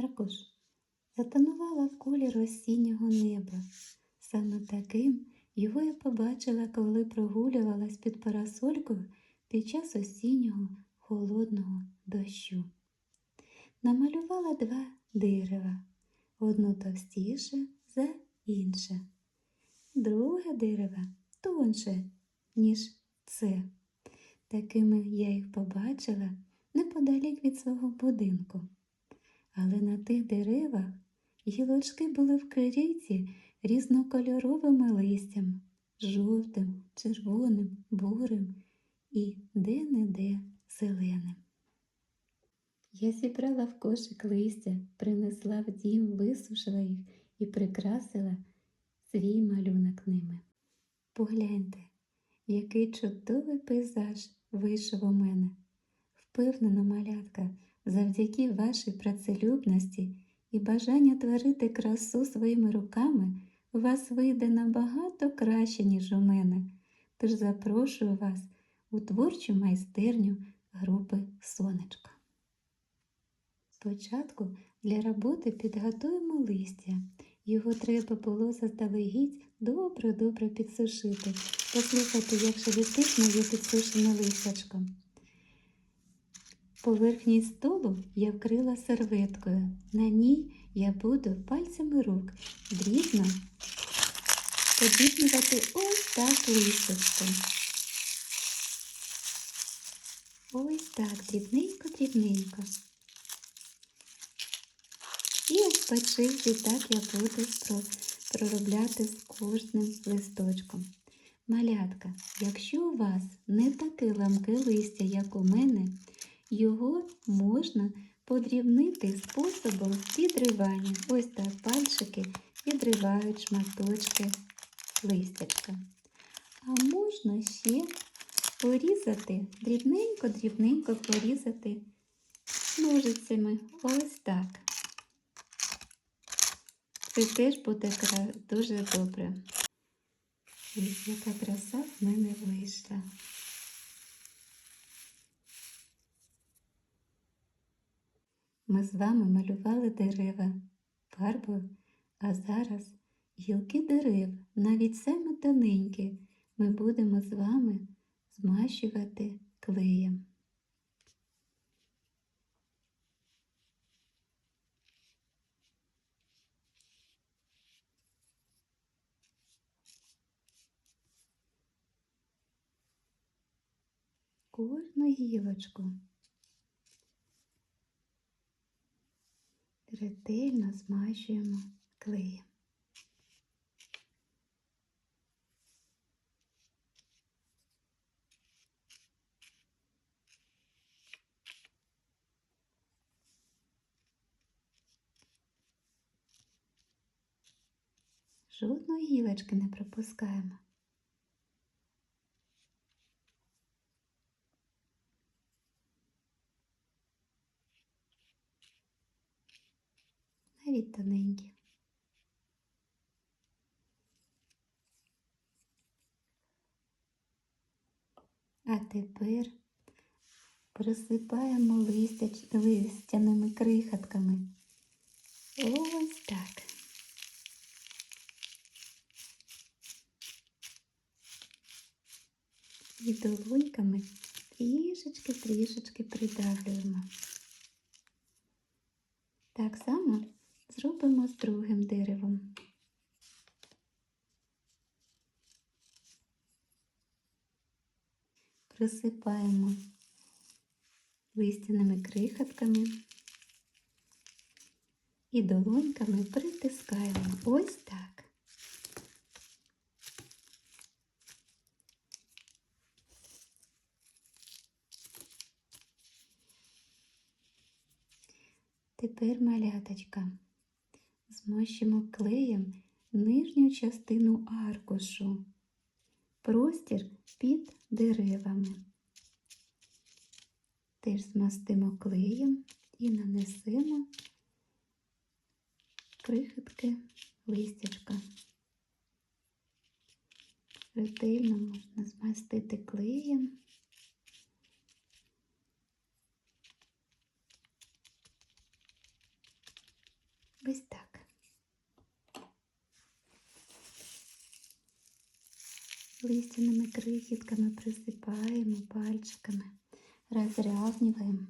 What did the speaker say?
аркуш затонувала в колір осіннього неба. Саме таким його я побачила, коли прогулювалась під парасолькою під час осіннього холодного дощу. Намалювала два дерева, одно товстіше за інше, друге дерево тонше, ніж це. Такими я їх побачила неподалік від свого будинку. Але на тих деревах гілочки були вкриті різнокольоровими листям, жовтим, червоним, бурим і де-не-де зеленим. Я зібрала в кошик листя, принесла в дім, висушила їх і прикрасила свій малюнок ними. Погляньте, який чудовий пейзаж вийшов у мене. Впевнена, малятка, завдяки вашій працелюбності і бажання творити красу своїми руками у вас вийде набагато краще, ніж у мене. Тож запрошую вас у творчу майстерню групи Сонечко. Спочатку для роботи підготуємо листя. Його треба було заздалегідь добре-добре підсушити. Послухайте, як шелестить моє підсушене листячко. Поверхність столу я вкрила серветкою. На ній я буду пальцями рук дрібно подібнювати ось так листочко. Ось так, дрібненько-дрібненько. І по черзі так я буду проробляти з кожним листочком. Малятка, якщо у вас не таке ламке листя, як у мене, його можна подрібнити способом підривання. Ось так пальчики відривають шматочки листячка. А можна ще порізати, дрібненько-дрібненько порізати ножицями. Ось так. Це теж буде дуже добре. Ось яка краса в мене вийшла. Ми з вами малювали дерева фарбою, а зараз гілки дерев, навіть саме тоненькі, ми будемо з вами змащувати клеєм. Кожну гілочку ретельно змащуємо клеєм. Жодної гілочки не пропускаємо. Навіть тоненькі. А тепер присипаємо листяч... листяними крихатками. Ось так. І долоньками трішечки-трішечки придавлюємо. Так само зробимо з другим деревом. Присипаємо листяними крихатками і долоньками притискаємо ось так. Тепер маляточка. Змащимо клеєм нижню частину аркушу, простір під деревами. Теж змастимо клеєм і нанесемо крихітки листячка. Ретельно можна змастити клеєм. Ось так. Листяними крихітками присипаємо пальчиками, розрівнюємо.